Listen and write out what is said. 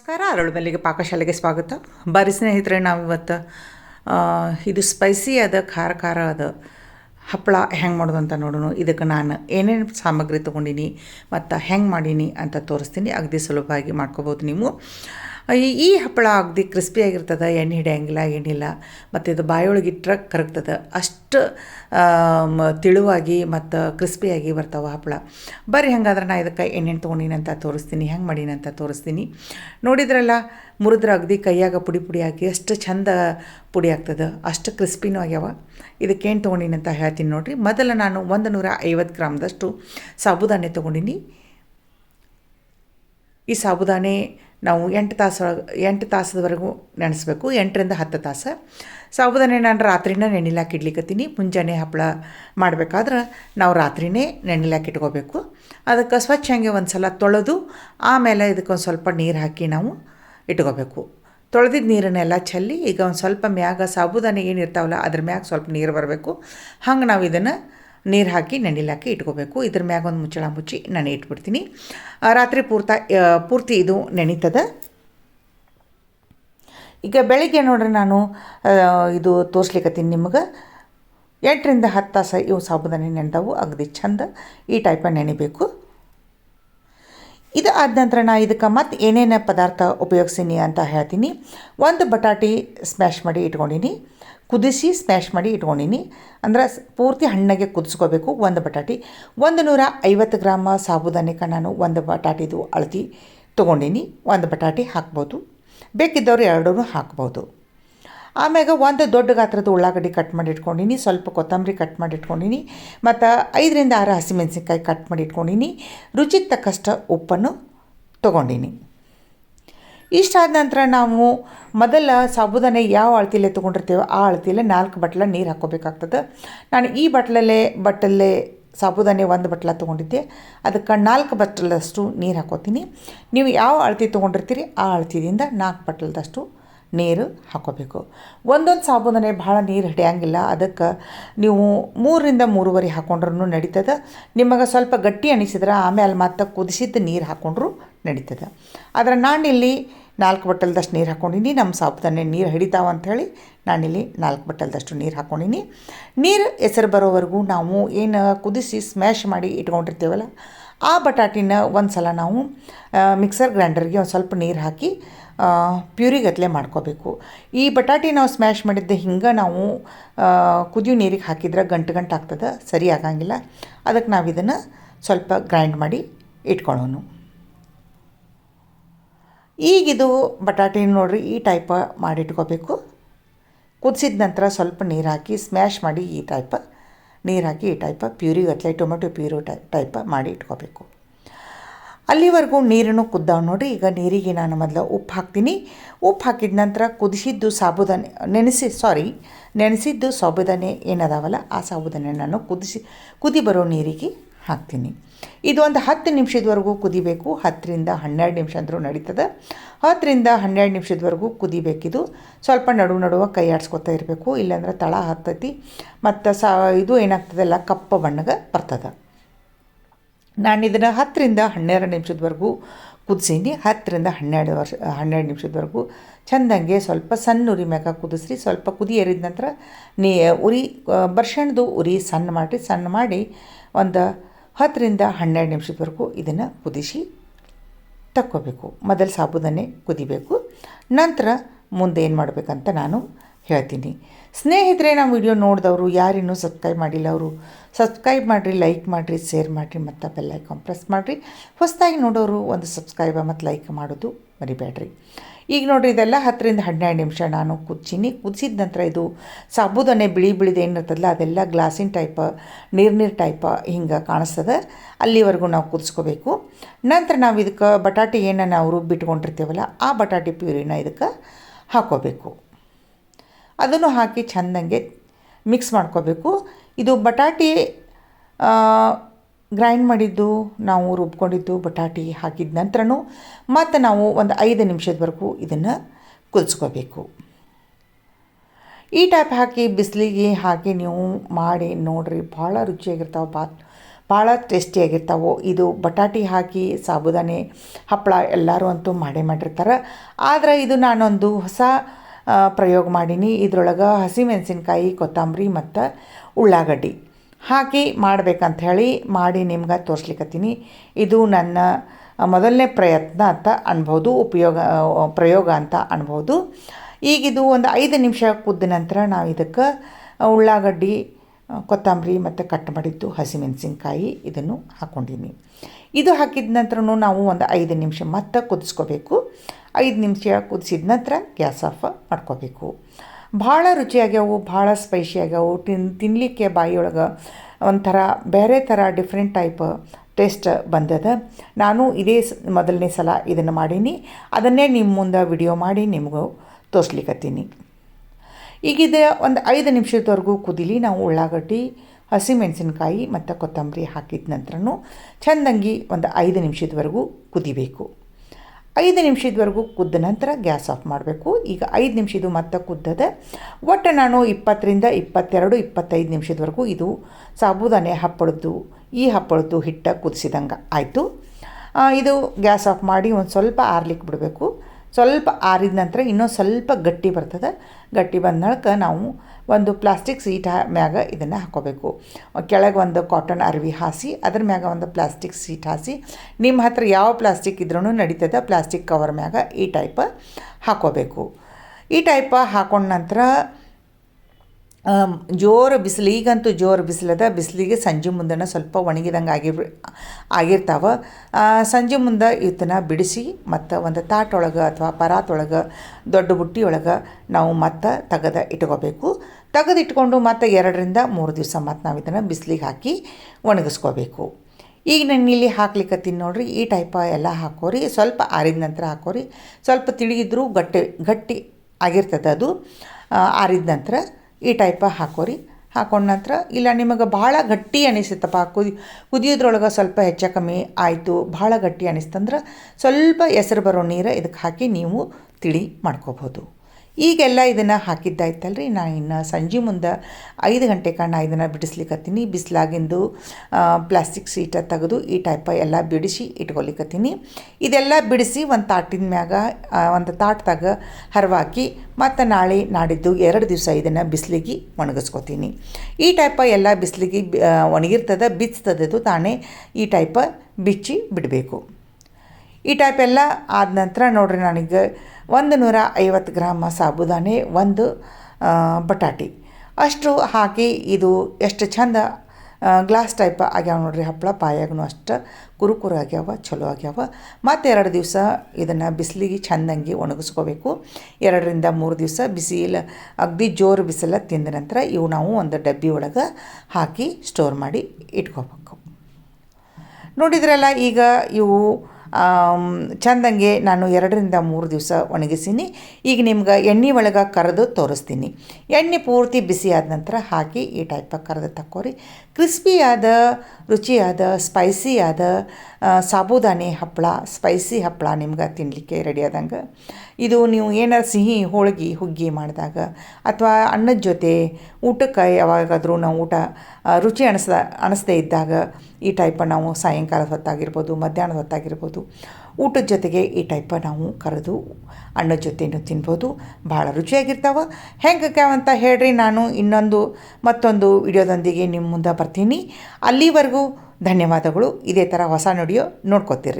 ನಮಸ್ಕಾರ. ಅರಳು ಬೆಲ್ಲಿಗೆ ಪಾಕಶಾಲೆಗೆ ಸ್ವಾಗತ. ಬಾರಿ ಸ್ನೇಹಿತರೆ ನಾವು ಇವತ್ತು ಇದು ಸ್ಪೈಸಿ ಅದ ಖಾರ ಖಾರ ಅದ ಹಪ್ಪಳ ಹೆಂಗೆ ಮಾಡೋದು ಅಂತ ನೋಡೋಣ. ಇದಕ್ಕೆ ನಾನು ಏನೇನು ಸಾಮಗ್ರಿ ತೊಗೊಂಡಿನಿ ಮತ್ತು ಹೆಂಗೆ ಮಾಡೀನಿ ಅಂತ ತೋರಿಸ್ತೀನಿ. ಅಗದಿ ಸುಲಭವಾಗಿ ಮಾಡ್ಕೋಬೋದು ನೀವು. ಈ ಹಪ್ಪಳ ಅಗದಿ ಕ್ರಿಸ್ಪಿಯಾಗಿರ್ತದೆ ಎಣ್ಣೆ ಹಿಡಿಯಂಗಿಲ್ಲ ಏನಿಲ್ಲ. ಮತ್ತು ಇದು ಬಾಯೊಳಗೆ ಇಟ್ಟರೆ ಕರಗ್ತದೆ. ಅಷ್ಟು ತಿಳುವಾಗಿ ಮತ್ತು ಕ್ರಿಸ್ಪಿಯಾಗಿ ಬರ್ತಾವೆ ಹಪ್ಪಳ. ಬರ್ರಿ, ಹಂಗಾದ್ರೆ ನಾ ಇದಕ್ಕೆ ಎಣ್ಣೆಣ್ಣೆ ತೊಗೊಂಡಿನಿ ಅಂತ ತೋರಿಸ್ತೀನಿ ಹೆಂಗೆ ಮಾಡೀನಿ ಅಂತ ತೋರಿಸ್ತೀನಿ. ನೋಡಿದ್ರಲ್ಲ, ಮುರಿದ್ರೆ ಅಗದಿ ಕೈಯಾಗ ಪುಡಿ ಪುಡಿ ಹಾಕಿ ಅಷ್ಟು ಚಂದ ಪುಡಿ ಆಗ್ತದೆ. ಅಷ್ಟು ಕ್ರಿಸ್ಪಿನೂ ಆಗ್ಯಾವ. ಇದಕ್ಕೇನು ತೊಗೊಂಡಿನಿ ಅಂತ ಹೇಳ್ತೀನಿ ನೋಡಿರಿ. ಮೊದಲು ನಾನು ಒಂದು ನೂರ ಐವತ್ತು ಗ್ರಾಮ್ದಷ್ಟು ಸಾಬುದಾನೆ ತೊಗೊಂಡಿನಿ. ಈ ಸಾಬುದಾನೆ ನಾವು ಎಂಟು ತಾಸು ಎಂಟು ತಾಸದವರೆಗೂ ನೆನೆಸ್ಬೇಕು, ಎಂಟರಿಂದ ಹತ್ತು ತಾಸು. ಸಾಬುದಾನೆ ನಾನು ರಾತ್ರಿನ ನೆನಿಲಾಕಿ ಇಡ್ಲಿಕತ್ತೀನಿ. ಮುಂಜಾನೆ ಹಪ್ಪಳ ಮಾಡಬೇಕಾದ್ರೆ ನಾವು ರಾತ್ರಿನೇ ನೆನಿಲಾಕಿ ಇಟ್ಕೋಬೇಕು. ಅದಕ್ಕೆ ಸ್ವಚ್ಛ ಹಂಗೆ ಒಂದು ಸಲ ತೊಳೆದು, ಆಮೇಲೆ ಇದಕ್ಕೆ ಒಂದು ಸ್ವಲ್ಪ ನೀರು ಹಾಕಿ ನಾವು ಇಟ್ಕೋಬೇಕು. ತೊಳೆದಿದ್ದ ನೀರನ್ನೆಲ್ಲ ಚೆಲ್ಲಿ, ಈಗ ಒಂದು ಸ್ವಲ್ಪ ಮ್ಯಾಗ ಸಾಬುದಾನೆ ಏನು ಇರ್ತಾವಲ್ಲ, ಅದ್ರ ಮ್ಯಾಗ ಸ್ವಲ್ಪ ನೀರು ಬರಬೇಕು. ಹಂಗೆ ನಾವು ಇದನ್ನು ನೀರು ಹಾಕಿ ನೆನಿಲಾಕಿ ಇಟ್ಕೋಬೇಕು. ಇದ್ರ ಮ್ಯಾಗ ಒಂದು ಮುಚ್ಚಳ ಮುಚ್ಚಿ ನೆನೆ ಇಟ್ಬಿಡ್ತೀನಿ. ರಾತ್ರಿ ಪೂರ್ತ ಪೂರ್ತಿ ಇದು ನೆನೀತದೆ ಈಗ ಬೆಳಿಗ್ಗೆ ನೋಡ್ರಿ ನಾನು ಇದು ತೋರಿಸ್ಲಿಕ್ಕತ್ತೀನಿ ನಿಮಗೆ. ಎಂಟರಿಂದ ಹತ್ತು ತಾಸು ಇವು ಸಾಬುದಾನೆ ನೆನೆದವು ಅಗದಿ ಚಂದ ಈ ಟೈಪ ನೆನಿಬೇಕು ಇದು ಆದ ನಂತರ ನಾ ಇದಕ್ಕೆ ಮತ್ತೆ ಏನೇನು ಪದಾರ್ಥ ಉಪಯೋಗಿಸೀನಿ ಅಂತ ಹೇಳ್ತೀನಿ. ಒಂದು ಬಟಾಟಿ ಸ್ಮ್ಯಾಶ್ ಮಾಡಿ ಇಟ್ಕೊಂಡೀನಿ. ಕುದಿಸಿ ಸ್ಮ್ಯಾಶ್ ಮಾಡಿ ಇಟ್ಕೊಂಡೀನಿ. ಅಂದ್ರೆ ಪೂರ್ತಿ ಹಣ್ಣಗೆ ಕುದಿಸ್ಕೋಬೇಕು. ಒಂದು ಬಟಾಟಿ. ಒಂದು ನೂರ ಐವತ್ತು ಗ್ರಾಮ ಸಾಬುದಾನಿಕ ನಾನು ಒಂದು ಬಟಾಟಿದು ಅಳತಿ ತೊಗೊಂಡಿನಿ. ಒಂದು ಬಟಾಟಿ ಹಾಕ್ಬೋದು. ಬೇಕಿದ್ದವರು ಎರಡೂ ಹಾಕ್ಬೋದು. ಆಮ್ಯಾಗ ಒಂದು ದೊಡ್ಡ ಗಾತ್ರದ ಉಳ್ಳಾಗಡ್ಡಿ ಕಟ್ ಮಾಡಿ ಇಟ್ಕೊಂಡಿನಿ. ಸ್ವಲ್ಪ ಕೊತ್ತಂಬರಿ ಕಟ್ ಮಾಡಿ ಇಟ್ಕೊಂಡಿನಿ. ಮತ್ತು ಐದರಿಂದ ಆರು ಹಸಿಮೆಣಸಿನ್ಕಾಯಿ ಕಟ್ ಮಾಡಿ ಇಟ್ಕೊಂಡಿನಿ. ರುಚಿಗೆ ತಕ್ಕಷ್ಟು ಉಪ್ಪನ್ನು ತೊಗೊಂಡೀನಿ. ಇಷ್ಟಾದ ನಂತರ ನಾವು ಮೊದಲ ಸಾಬುದಾನೆ ಯಾವ ಅಳತಿಲೆ ತೊಗೊಂಡಿರ್ತೀವೋ ಆ ಅಳತಿಲೆ ನಾಲ್ಕು ಬಟ್ಲ ನೀರು ಹಾಕ್ಕೋಬೇಕಾಗ್ತದೆ. ನಾನು ಈ ಬಟ್ಲಲ್ಲೇ ಬಟ್ಟಲ್ಲೇ ಸಾಬುದಾನೆ ಒಂದು ಬಟ್ಲ ತೊಗೊಂಡಿದ್ದೆ. ಅದಕ್ಕೆ ನಾಲ್ಕು ಬಟ್ಲದಷ್ಟು ನೀರು ಹಾಕೋತೀನಿ ನೀವು ಯಾವ ಅಳತಿ ತೊಗೊಂಡಿರ್ತೀರಿ ಆ ಅಳತಿದಿಂದ ನಾಲ್ಕು ಬಟ್ಲದಷ್ಟು ನೀರು ಹಾಕೋಬೇಕು ಒಂದೊಂದು ಸಾಬುದಾನೆ ಭಾಳ ನೀರು ಹಿಡಿಯಂಗಿಲ್ಲ. ಅದಕ್ಕೆ ನೀವು ಮೂರರಿಂದ ಮೂರುವರೆ ಹಾಕೊಂಡ್ರೂ ನಡೀತದೆ. ನಿಮಗೆ ಸ್ವಲ್ಪ ಗಟ್ಟಿ ಅನಿಸಿದ್ರೆ ಆಮೇಲೆ ಮತ್ತೆ ಕುದಿಸಿದ್ದು ನೀರು ಹಾಕ್ಕೊಂಡ್ರು ನಡೀತದೆ. ಆದರೆ ನಾನಿಲ್ಲಿ ನಾಲ್ಕು ಬಟ್ಟಲ್ದಷ್ಟು ನೀರು ಹಾಕ್ಕೊಂಡಿನಿ ನಮ್ಮ ಸಾಬುದಾನೆ ನೀರು ಹಿಡಿತಾವ ಅಂಥೇಳಿ ನಾನಿಲ್ಲಿ ನಾಲ್ಕು ಬಟ್ಟಲ್ದಷ್ಟು ನೀರು ಹಾಕ್ಕೊಂಡಿನಿ ನೀರು ಹೆಸರು ಬರೋವರೆಗೂ ನಾವು ಏನು ಕುದಿಸಿ ಸ್ಮ್ಯಾಶ್ ಮಾಡಿ ಇಟ್ಕೊಂಡಿರ್ತೀವಲ್ಲ, ಆ ಬಟಾಟಿನ ಒಂದು ಸಲ ನಾವು ಮಿಕ್ಸರ್ ಗ್ರೈಂಡರ್ಗೆ ಒಂದು ಸ್ವಲ್ಪ ನೀರು ಹಾಕಿ ಪ್ಯೂರಿಗತ್ಲೆ ಮಾಡ್ಕೋಬೇಕು. ಈ ಬಟಾಟಿ ನಾವು ಸ್ಮ್ಯಾಶ್ ಮಾಡಿದ್ದೆ ಹಿಂಗೆ ನಾವು ಕುದಿಯು ನೀರಿಗೆ ಹಾಕಿದ್ರೆ ಗಂಟು ಗಂಟು ಆಗ್ತದೆ, ಸರಿ ಆಗಂಗಿಲ್ಲ. ಅದಕ್ಕೆ ನಾವು ಇದನ್ನು ಸ್ವಲ್ಪ ಗ್ರೈಂಡ್ ಮಾಡಿ ಇಟ್ಕೊಳ್ಳೋಣ ಈಗಿದು ಬಟಾಟೆ ನೋಡಿರಿ ಈ ಟೈಪ ಮಾಡಿಟ್ಕೋಬೇಕು. ಕುದಿಸಿದ ನಂತರ ಸ್ವಲ್ಪ ನೀರು ಹಾಕಿ ಸ್ಮ್ಯಾಶ್ ಮಾಡಿ ಈ ಟೈಪ ನೀರು ಹಾಕಿ ಈ ಟೈಪ ಪ್ಯೂರಿ ಗತ್ತಲೆ ಟೊಮೆಟೊ ಪ್ಯೂರಿ ಟೈ ಟೈಪ ಮಾಡಿ ಇಟ್ಕೋಬೇಕು. ಅಲ್ಲಿವರೆಗೂ ನೀರನ್ನು ಕುದ್ದಾವೆ ನೋಡಿ, ಈಗ ನೀರಿಗೆ ನಾನು ಮೊದಲು ಉಪ್ಪು ಹಾಕ್ತೀನಿ. ಉಪ್ಪು ಹಾಕಿದ ನಂತರ ಕುದಿಸಿದ್ದು ಸಾಬುದಾನೆ, ನೆನೆಸಿ ಸಾರಿ ನೆನೆಸಿದ್ದು ಸಾಬುದಾನೆ ಏನದಾವಲ್ಲ, ಆ ಸಾಬುದಾನೆ ನಾನು ಕುದಿಸಿ, ಕುದಿ ಬರೋ ನೀರಿಗೆ ಹಾಕ್ತೀನಿ. ಇದು ಒಂದು ಹತ್ತು ನಿಮಿಷದವರೆಗೂ ಕುದಿಬೇಕು. ಹತ್ತರಿಂದ ಹನ್ನೆರಡು ನಿಮಿಷ ಅಂದರೂ ನಡೀತದೆ. ಹತ್ತರಿಂದ ಹನ್ನೆರಡು ನಿಮಿಷದವರೆಗೂ ಕುದಿಬೇಕಿದು. ಸ್ವಲ್ಪ ನಡು ನಡುವ ಕೈ ಆಡಿಸ್ಕೊತಾ ಇರಬೇಕು. ಇಲ್ಲಾಂದ್ರೆ ತಳ ಹತ್ತೈತಿ ಮತ್ತು ಸಾ, ಇದು ಏನಾಗ್ತದಲ್ಲ ಕಪ್ಪು ಬಣ್ಣಗೆ ಬರ್ತದೆ. ನಾನು ಇದನ್ನು ಹತ್ತರಿಂದ ಹನ್ನೆರಡು ನಿಮಿಷದವರೆಗೂ ಕುದಿಸೀನಿ. ಹತ್ತರಿಂದ ಹನ್ನೆರಡು ವರ್ಷ, ಹನ್ನೆರಡು ನಿಮಿಷದವರೆಗೂ ಚೆಂದಂಗೆ ಸ್ವಲ್ಪ ಸಣ್ಣ ಉರಿ ಮ್ಯಾಗ ಕುದಿಸ್ರಿ. ಸ್ವಲ್ಪ ಕುದಿ ಏರಿದ ನಂತರ ನೀ, ಉರಿ ಬರ್ಷಣದು ಉರಿ ಸಣ್ಣ ಮಾಡಿರಿ. ಸಣ್ಣ ಮಾಡಿ ಒಂದು ಹತ್ತರಿಂದ ಹನ್ನೆರಡು ನಿಮಿಷದವರೆಗೂ ಇದನ್ನು ಕುದಿಸಿ ತಕ್ಕೋಬೇಕು. ಮೊದಲು ಸಾಬುದಾನೆ ಕುದಿಬೇಕು. ನಂತರ ಮುಂದೆ ಏನು ಮಾಡಬೇಕಂತ ನಾನು ಹೇಳ್ತೀನಿ. ಸ್ನೇಹಿತರೆ, ನಾವು ವಿಡಿಯೋ ನೋಡಿದವರು ಯಾರಿನ್ನೂ ಸಬ್ಸ್ಕ್ರೈಬ್ ಮಾಡಿಲ್ಲ ಅವರು ಸಬ್ಸ್ಕ್ರೈಬ್ ಮಾಡಿರಿ ಲೈಕ್ ಮಾಡಿರಿ ಶೇರ್ ಮಾಡಿರಿ, ಮತ್ತು ಬೆಲ್ಲೈಕಾನ್ ಪ್ರೆಸ್ ಮಾಡಿರಿ. ಹೊಸದಾಗಿ ನೋಡೋರು ಒಂದು ಸಬ್ಸ್ಕ್ರೈಬ್ ಮತ್ತು ಲೈಕ್ ಮಾಡೋದು ಮರಿಬೇಡ್ರಿ ಈಗ ನೋಡಿರಿ ಇದೆಲ್ಲ ಹತ್ತರಿಂದ ಹನ್ನೆರಡು ನಿಮಿಷ ನಾನು ಕುದಿಸಿನಿ. ಕುದಿಸಿದ ನಂತರ ಇದು ಸಾಬೂದನೆ ಬಿಳಿ ಬಿಳಿದು ಏನಿರ್ತದಲ್ಲ, ಅದೆಲ್ಲ ಗ್ಲಾಸಿನ ಟೈಪ ನೀರು ನೀರು ಟೈಪ ಹಿಂಗೆ ಕಾಣಿಸ್ತದೆ. ಅಲ್ಲಿವರೆಗೂ ನಾವು ಕುದಿಸ್ಕೋಬೇಕು. ನಂತರ ನಾವು ಇದಕ್ಕೆ ಬಟಾಟೆ ಏನು ನಾವು ರುಬ್ಬಿಟ್ಕೊಂಡಿರ್ತೀವಲ್ಲ ಆ ಬಟಾಟೆ ಪ್ಯೂರಿನ ಇದಕ್ಕೆ ಹಾಕೋಬೇಕು. ಅದನ್ನು ಹಾಕಿ ಚೆಂದಂಗೆ ಮಿಕ್ಸ್ ಮಾಡ್ಕೋಬೇಕು. ಇದು ಬಟಾಟೆ ಗ್ರೈಂಡ್ ಮಾಡಿದ್ದು, ನಾವು ರುಬ್ಕೊಂಡಿದ್ದು ಬಟಾಟಿ ಹಾಕಿದ ನಂತರನೂ ಮತ್ತು ನಾವು ಒಂದು ಐದು ನಿಮಿಷದವರೆಗೂ ಇದನ್ನು ಕುದಿಸ್ಕೋಬೇಕು. ಈ ಟೈಪ್ ಹಾಕಿ ಬಿಸಿಲಿಗೆ ಹಾಕಿ ನೀವು ಮಾಡಿ ನೋಡಿರಿ, ಭಾಳ ರುಚಿಯಾಗಿರ್ತಾವೆ ಬಾತ್ ಭಾಳ ಟೇಸ್ಟಿಯಾಗಿರ್ತಾವೆ ಇದು ಬಟಾಟಿ ಹಾಕಿ ಸಾಬುದಾನೆ ಹಪ್ಪಳ ಎಲ್ಲರೂ ಅಂತೂ ಮಾಡೇ ಮಾಡಿರ್ತಾರೆ. ಆದರೆ ಇದು ನಾನೊಂದು ಹೊಸ ಪ್ರಯೋಗ ಮಾಡೀನಿ. ಇದರೊಳಗೆ ಹಸಿಮೆಣಸಿನ್ಕಾಯಿ, ಕೊತ್ತಂಬರಿ ಮತ್ತು ಉಳ್ಳಾಗಡ್ಡಿ. ಹಾಕಿ ಮಾಡಬೇಕಂತ ಹೇಳಿ ಮಾಡಿ ನಿಮ್ಗೆ ತೋರಿಸ್ಲಿಕ್ಕತ್ತೀನಿ ಇದು ನನ್ನ ಮೊದಲನೇ ಪ್ರಯತ್ನ ಅಂತ ಅನ್ಬೋದು, ಉಪಯೋಗ, ಪ್ರಯೋಗ ಅಂತ ಅನ್ಬೋದು. ಈಗಿದು ಒಂದು ಐದು ನಿಮಿಷ ಕುದ್ದ ನಂತರ ನಾವು ಇದಕ್ಕೆ ಉಳ್ಳಾಗಡ್ಡಿ, ಕೊತ್ತಂಬರಿ ಮತ್ತು ಕಟ್ ಮಾಡಿದ್ದು ಹಸಿಮೆಣಸಿನ್ಕಾಯಿ ಇದನ್ನು ಹಾಕ್ಕೊಂಡಿದ್ದೀನಿ ಇದು ಹಾಕಿದ ನಂತರನೂ ನಾವು ಒಂದು ಐದು ನಿಮಿಷ ಮತ್ತೆ ಕುದಿಸ್ಕೋಬೇಕು. ಐದು ನಿಮಿಷ ಕುದಿಸಿದ ನಂತರ ಗ್ಯಾಸ್ ಆಫ್ ಮಾಡ್ಕೋಬೇಕು. ಭಾಳ ರುಚಿಯಾಗ್ಯಾವು ಭಾಳ ಸ್ಪೈಸಿ ಆಗ್ಯಾವು ತಿನ್ ತಿನ್ನಲಿಕ್ಕೆ ಬಾಯಿಯೊಳಗೆ ಒಂಥರ ಬೇರೆ ಥರ ಡಿಫ್ರೆಂಟ್ ಟೈಪ್ ಟೇಸ್ಟ್ ಬಂದದ. ನಾನು ಇದೇ ಮೊದಲನೇ ಸಲ ಇದನ್ನು ಮಾಡೀನಿ. ಅದನ್ನೇ ನಿಮ್ಮ ಮುಂದೆ ವಿಡಿಯೋ ಮಾಡಿ ನಿಮಗೂ ತೋರಿಸ್ಲಿಕ್ಕತ್ತೀನಿ ಈಗಿದ ಒಂದು ಐದು ನಿಮಿಷದವರೆಗೂ ಕುದಿಲಿ ನಾವು ಉಳ್ಳಾಗಡ್ಡಿ, ಹಸಿಮೆಣಸಿನಕಾಯಿ ಮತ್ತು ಕೊತ್ತಂಬರಿ ಹಾಕಿದ ನಂತರನೂ ಚೆಂದಂಗಿ ಒಂದು ಐದು ನಿಮಿಷದವರೆಗೂ ಕುದಿಬೇಕು. ಐದು ನಿಮಿಷದವರೆಗೂ ಕುದ್ದ ನಂತರ ಗ್ಯಾಸ್ ಆಫ್ ಮಾಡಬೇಕು. ಈಗ ಐದು ನಿಮಿಷದ್ದು ಮತ್ತೆ ಕುದ್ದದೆ ಒಟ್ಟು ನಾನು ಇಪ್ಪತ್ತರಿಂದ ಇಪ್ಪತ್ತೆರಡು, ಇಪ್ಪತ್ತೈದು ನಿಮಿಷದವರೆಗೂ ಇದು ಸಾಬುದಾನೆ ಹಪ್ಪಳದ್ದು, ಈ ಹಪ್ಪಳದ್ದು ಹಿಟ್ಟ ಕುದಿಸಿದಂಗೆ. ಆಯಿತು. ಇದು ಗ್ಯಾಸ್ ಆಫ್ ಮಾಡಿ ಒಂದು ಸ್ವಲ್ಪ ಆರ್ಲಿಕ್ಕೆ ಬಿಡಬೇಕು. ಸ್ವಲ್ಪ ಆರಿದ ನಂತರ ಇನ್ನೂ ಸ್ವಲ್ಪ ಗಟ್ಟಿ ಬರ್ತದೆ. ಗಟ್ಟಿ ಬಂದ ನಳಕ ನಾವು ಒಂದು ಪ್ಲಾಸ್ಟಿಕ್ ಸೀಟ್ ಮ್ಯಾಗ ಇದನ್ನು ಹಾಕೋಬೇಕು. ಕೆಳಗೆ ಒಂದು ಕಾಟನ್ ಅರ್ವಿ ಹಾಸಿ, ಅದ್ರ ಮ್ಯಾಗ ಒಂದು ಪ್ಲಾಸ್ಟಿಕ್ ಸೀಟ್ ಹಾಸಿ ನಿಮ್ಮ ಹತ್ರ ಯಾವ ಪ್ಲಾಸ್ಟಿಕ್ ಇದ್ರೂ ನಡೀತದೆ ಪ್ಲಾಸ್ಟಿಕ್ ಕವರ್ ಮ್ಯಾಗ ಈ ಟೈಪ್ ಹಾಕೋಬೇಕು. ಈ ಟೈಪ್ ಹಾಕೊಂಡ ನಂತರ ಜೋರು ಬಿಸಿಲು ಈಗಂತೂ ಜೋರು ಬಿಸಿಲದ, ಬಿಸಿಲಿಗೆ ಸಂಜೆ ಮುಂದನ ಸ್ವಲ್ಪ ಒಣಗಿದಂಗೆ ಆಗಿ ಆಗಿರ್ತಾವೆ. ಸಂಜೆ ಮುಂದೆ ಇದನ್ನು ಬಿಡಿಸಿ ಮತ್ತು ಒಂದು ತಾಟೊಳಗೆ ಅಥವಾ ಪರಾತೊಳಗೆ, ದೊಡ್ಡ ಬುಟ್ಟಿ ಒಳಗೆ ನಾವು ಮತ್ತೆ ತೆಗೆದ ಇಟ್ಕೋಬೇಕು. ತೆಗೆದಿಟ್ಕೊಂಡು ಮತ್ತೆ ಎರಡರಿಂದ ಮೂರು ದಿವಸ ಮತ್ತು ನಾವು ಇದನ್ನು ಬಿಸಿಲಿಗೆ ಹಾಕಿ ಒಣಗಿಸ್ಕೋಬೇಕು. ಈಗ ನಾನು ಇಲ್ಲಿ ಹಾಕ್ಲಿಕ್ಕತ್ತೀನಿ ನೋಡ್ರಿ, ಈ ಟೈಪ ಎಲ್ಲ ಹಾಕೋರಿ, ಸ್ವಲ್ಪ ಆರಿದ ನಂತರ ಹಾಕೋರಿ. ಸ್ವಲ್ಪ ತಿಳಿಗಿದ್ರೂ ಗಟ್ಟಿ ಗಟ್ಟಿ ಆಗಿರ್ತದೆ ಅದು. ಆರಿದ ನಂತರ ಈ ಟೈಪ ಹಾಕೋರಿ. ಹಾಕೊಂಡ ನಂತರ ಇಲ್ಲ ನಿಮಗೆ ಭಾಳ ಗಟ್ಟಿ ಅನಿಸುತ್ತಪ್ಪ. ಕುದಿ, ಕುದಿಯೋದ್ರೊಳಗೆ ಸ್ವಲ್ಪ ಹೆಚ್ಚು ಕಮ್ಮಿ ಆಯಿತು. ಭಾಳ ಗಟ್ಟಿ ಅನಿಸ್ತಂದ್ರೆ ಸ್ವಲ್ಪ ಹೆಸರು ಬರೋ ನೀರು ಇದಕ್ಕೆ ಹಾಕಿ ನೀವು ತಿಳಿ ಮಾಡ್ಕೋಬೋದು ಈಗೆಲ್ಲ ಇದನ್ನು ಹಾಕಿದ್ದಾಯ್ತಲ್ರಿ? ನಾನು ಇನ್ನು ಸಂಜೆ ಮುಂದೆ ಐದು ಗಂಟೆ ಕಾರಣ ಇದನ್ನು ಬಿಡಿಸ್ಲಿಕ್ಕತ್ತೀನಿ ಬಿಸಿಲಾಗಿಂದು ಪ್ಲಾಸ್ಟಿಕ್ ಸೀಟ ತೆಗೆದು ಈ ಟೈಪ ಎಲ್ಲ ಬಿಡಿಸಿ ಇಟ್ಕೊಲಿಕ್ಕತ್ತೀನಿ ಇದೆಲ್ಲ ಬಿಡಿಸಿ ಒಂದು ತಾಟಿನ ಮ್ಯಾಗ ಒಂದು ತಾಟ್ದಾಗ ಹರವಾಕಿ ಮತ್ತು ನಾಳೆ ನಾಡಿದ್ದು ಎರಡು ದಿವಸ ಇದನ್ನು ಬಿಸಿಲಿಗೆ ಒಣಗಿಸ್ಕೊತೀನಿ. ಈ ಟೈಪ ಎಲ್ಲ ಬಿಸಿಲಿಗೆ ಒಣಗಿರ್ತದೆ ಬಿಚ್ತದದು ತಾನೇ ಈ ಟೈಪ ಬಿಚ್ಚಿ ಬಿಡಬೇಕು. ಈ ಟೈಪ್ ಎಲ್ಲ ಆದ ನಂತರ ನೋಡ್ರಿ ನನಗೆ ಒಂದು ನೂರ ಐವತ್ತು ಗ್ರಾಮ ಸಾಬುದಾನೆ ಒಂದು ಬಟಾಟಿ. ಅಷ್ಟು ಹಾಕಿ ಇದು ಎಷ್ಟು ಚಂದ ಗ್ಲಾಸ್ ಟೈಪ್ ಆಗ್ಯಾವ ನೋಡ್ರಿ, ಹಪ್ಪಳ ಪಾಯಾಗೂ ಅಷ್ಟು ಕುರುಕುರು ಆಗ್ಯಾವ, ಚಲೋ ಆಗ್ಯಾವ. ಮತ್ತು ಎರಡು ದಿವಸ ಇದನ್ನು ಬಿಸಿಲಿಗೆ ಚಂದಂಗಿ ಒಣಗಿಸ್ಕೋಬೇಕು. ಎರಡರಿಂದ ಮೂರು ದಿವಸ ಬಿಸಿಲು, ಅಗ್ದಿ ಜೋರು ಬಿಸಿಲ ತಿಂದ ನಂತರ ಇವು ನಾವು ಒಂದು ಡಬ್ಬಿ ಒಳಗೆ ಹಾಕಿ ಸ್ಟೋರ್ ಮಾಡಿ ಇಟ್ಕೋಬೇಕು. ನೋಡಿದ್ರಲ್ಲ, ಈಗ ಇವು ಚಂದಂಗೆ ನಾನು ಎರಡರಿಂದ ಮೂರು ದಿವಸ ಒಣಗಿಸೀನಿ. ಈಗ ನಿಮ್ಗೆ ಎಣ್ಣೆ ಒಳಗೆ ಕರೆದು ತೋರಿಸ್ತೀನಿ. ಎಣ್ಣೆ ಪೂರ್ತಿ ಬಿಸಿ ಆದ ನಂತರ ಹಾಕಿ ಈ ಟೈಪ ಕರೆದು ತಕ್ಕೋರಿ. ಕ್ರಿಸ್ಪಿಯಾದ ರುಚಿಯಾದ ಸ್ಪೈಸಿಯಾದ ಸಾಬುದಾನೆ ಹಪ್ಪಳ ಸ್ಪೈಸಿ ಹಪ್ಪಳ ನಿಮ್ಗೆ ತಿನ್ನಲಿಕ್ಕೆ ರೆಡಿ ಆದಂಗೆ. ಇದು ನೀವು ಏನಾರು ಸಿಹಿ, ಹೋಳಿಗೆ, ಹುಗ್ಗಿ ಮಾಡಿದಾಗ ಅಥವಾ ಅನ್ನದ ಜೊತೆ ಊಟಕ್ಕೆ ಯಾವಾಗಾದರೂ ನಾವು ಊಟ ರುಚಿ ಅನಿಸ್ದ, ಅನಿಸ್ದೇ ಇದ್ದಾಗ ಈ ಟೈಪ ನಾವು ಸಾಯಂಕಾಲದ ಹೊತ್ತಾಗಿರ್ಬೋದು ಮಧ್ಯಾಹ್ನದ ಹೊತ್ತಾಗಿರ್ಬೋದು. ಊಟದ ಜೊತೆಗೆ ಈ ಟೈಪ ನಾವು ಕರೆದು ಅನ್ನದ ಜೊತೆನೂ ತಿನ್ಬೋದು. ಭಾಳ ರುಚಿಯಾಗಿರ್ತಾವೆ. ಹೆಂಗೆ ಅಂತ ಹೇಳ್ರಿ, ನಾನು ಇನ್ನೊಂದು ಮತ್ತೊಂದು ವಿಡಿಯೋದೊಂದಿಗೆ ನಿಮ್ಮ ಮುಂದೆ ಬರ್ತೀನಿ. ಅಲ್ಲಿವರೆಗೂ ಧನ್ಯವಾದಗಳು. ಇದೇ ಥರ ಹೊಸ ನುಡಿಯೋ ನೋಡ್ಕೋತೀರಿ.